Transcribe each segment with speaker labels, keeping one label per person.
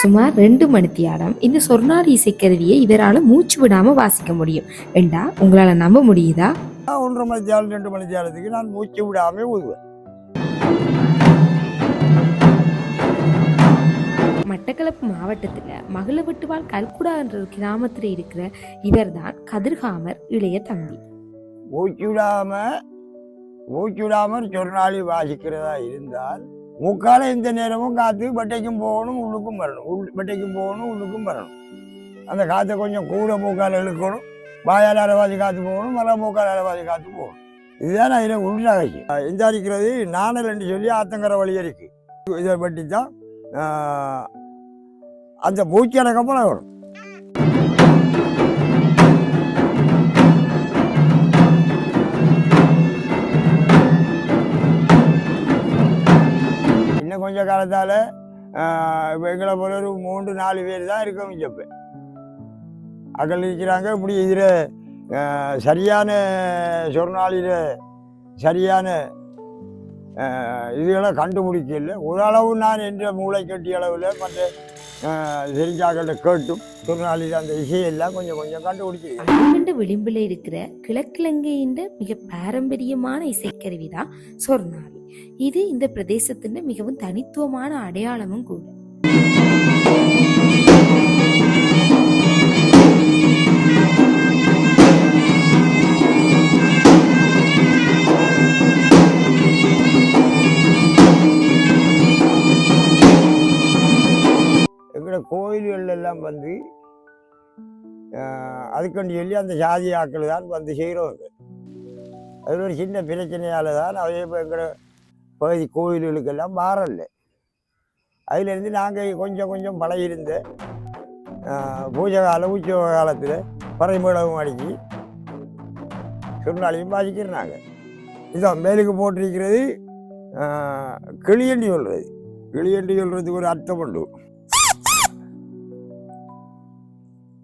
Speaker 1: சுமார் ரெண்டு மணித்தியாலம் இந்த சொர்ணாரி இசைக்கருவியை இவரால் மூச்சு விடாம வாசிக்க முடியும். ஏண்டா உங்களால நம்ப முடியுதா?
Speaker 2: ஒன்றரை மணி தியாலம் ரெண்டு மணி தியாலத்துக்கு நான் மூச்சு விடாமல் ஊதுவேன்.
Speaker 1: மட்டக்களப்பு மாவட்டத்தில் மகளவெட்டுவாள் கல்குடா என்ற கிராமத்தில் இருக்கிற இவர்தான் கதிர்காமர் இளைய தம்பி.
Speaker 2: மூச்சு விடாமல் மூச்சு விடாமல் சொர்ணாளி வாசிக்கிறதா இருந்தால் முக்கால எந்த நேரமும் காற்று பட்டைக்கும் போகணும் உள்ளுக்கும் வரணும். உள் பட்டைக்கும் போகணும் உள்ளுக்கும் வரணும். அந்த காற்றை கொஞ்சம் கூட மூக்கால் இழுக்கணும். வாயால் அரைவாசி காற்று போகணும் மர மூக்கால் அரைவாசி காற்று போகணும். இதுதான் அதில் உள்நகைக்கு இந்த அடிக்கிறது நாணல் என்று சொல்லி ஆத்தங்கர வழி இருக்கு. இதை பற்றி தான் அந்த பூச்சி அடக்கம் பழகணும் இன்னும் கொஞ்ச காலத்தால் இப்போ எங்களை போல ஒரு மூன்று நாலு பேர் தான் இருக்கோம் இப்போ. அகல் இருக்கிறாங்க இப்படி இதில் சரியான சொர்ணாளியில் சரியான இதுகளை கண்டுபிடிக்கல. ஓரளவு நான் என்ற மூளை கட்டிய அளவில் மற்ற தெரிஞ்சாக்கிட்ட கேட்டும். திருநாளில் அந்த இசையெல்லாம் கொஞ்சம் கொஞ்சம் கண்டுபிடிச்சிருக்கேன்
Speaker 1: அருகண்ட விளிம்பில் இருக்கிற கிழக்கிழங்கையின் மிக பாரம்பரியமான இசைக்கருவி தான் சொர்ணாலி. இது இந்த பிரதேசத்தின் மிகவும் தனித்துவமான அடையாளமும் கூட.
Speaker 2: கோயில்கள் எல்லாம் வந்து ஆஹ், அதுக்கண்டு சொல்லி அந்த சாதி ஆக்கள் தான் வந்து செய்கிறவங்க. அது ஒரு சின்ன பிரச்சனையால் தான் அதே இப்போ எங்களோட பகுதி கோயில்களுக்கெல்லாம் மாறல. அதிலேருந்து நாங்கள் கொஞ்சம் கொஞ்சம் பழகியிருந்த பூஜை காலம் உற்சவ காலத்தில் பறைமிளகும் அடிக்கி சொன்னாலையும் பாதிக்கிறாங்க இதான் மேலுக்கு போட்டிருக்கிறது கிளியண்டி சொல்கிறது கிளியண்டி சொல்கிறதுக்கு ஒரு அர்த்தம் உண்டு.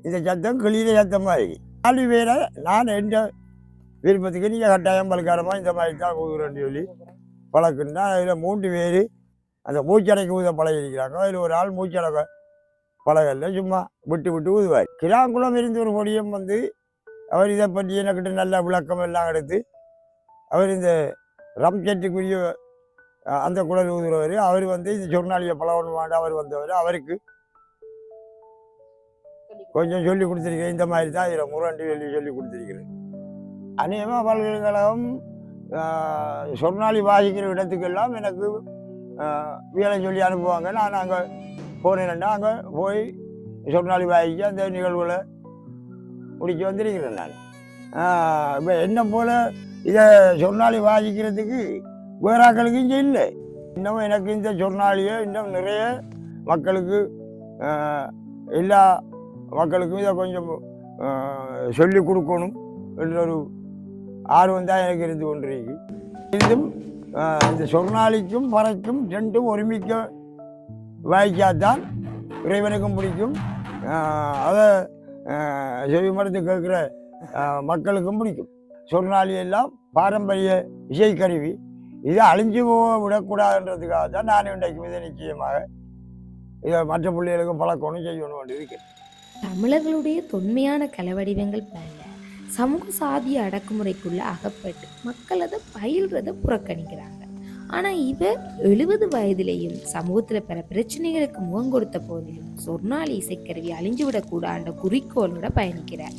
Speaker 2: இந்த சத்தம் கிளியில சத்தம் மாதிரி. நாலு பேரை நான் எந்த விருப்பத்துக்கு நீங்கள் கட்டாயம் பலகாரமாக இந்த மாதிரி தான் ஊதுறேன்னு சொல்லி பழக்குன்னா அதில் மூன்று பேர் அந்த மூச்சடைக்கு ஊத பழகிருக்கிறாங்க. அதில் ஒரு ஆள் மூச்சடை பழகல சும்மா விட்டு விட்டு ஊதுவார். கிராங்குளம் இருந்து ஒரு மொழியும் வந்து அவர் இதை பற்றி எனக்கிட்ட நல்ல விளக்கம் எல்லாம் எடுத்து அவர் இந்த ரம்செட்டுக்குரிய அஹ், அந்த குழல் ஊதுறவர். அவர் வந்து இந்த சொர்ணாலியை பழகணும் அவர் வந்தவர். அவருக்கு கொஞ்சம் சொல்லி கொடுத்துருக்கேன். இந்த மாதிரி தான் இதில் முரண்டு சொல்லி சொல்லி கொடுத்துருக்கிறேன். அநேகமாக பல்கலைக்கழகம் சொன்னாலி வாசிக்கிற இடத்துக்கெல்லாம் எனக்கு வேலை சொல்லி அனுப்புவாங்க. நான் அங்கே போனேன்னா அங்கே போய் சொர்ணாலி வாசிக்க அந்த நிகழ்வுகளை முடிக்க வந்திருக்கிறேன் நான். இப்போ என்ன போல் இதை சொன்னாலி வாசிக்கிறதுக்கு வேறாக்களுக்கு இங்கே இல்லை. இன்னும் எனக்கு இந்த சொர்ணாலியை இன்னும் நிறைய மக்களுக்கு எல்லா மக்களுக்கும் இதை கொஞ்சம் சொல்லி கொடுக்கணும் என்ற ஒரு ஆர்வம் தான் எனக்கு இருந்து கொண்டிருக்கு. இதுவும் இந்த சொர்ணாலிக்கும் பறைக்கும் ரெண்டும் ஒருமிக்க வாய்க்காதான் இறைவனுக்கும் பிடிக்கும். அதை செவி மருந்து கேட்குற மக்களுக்கும் பிடிக்கும். சொர்ணாலி எல்லாம் பாரம்பரிய இசைக்கருவி. இதை அழிஞ்சு போக விடக்கூடாதுன்றதுக்காக தான் நான் இன்றைக்கு மிக நிச்சயமாக இதை மற்ற பிள்ளைகளுக்கும் பழக்கணும் செய்யணும் வேண்டி இருக்கிறேன்.
Speaker 1: தமிழர்களுடைய தொன்மையான கலவடிவங்கள் பல சமூக சாதிய அடக்குமுறைக்குள்ள அகப்பட்டு மக்கள் அதை பயில்றதை புறக்கணிக்கிறாங்க. ஆனா இவர் எழுபது வயதிலேயும் சமூகத்துல பல பிரச்சனைகளுக்கு முகம் கொடுத்த போதிலும் சொர்ணாலி இசைக்கருவி அழிஞ்சு விடக்கூடாத குறிக்கோளோட பயணிக்கிறார்.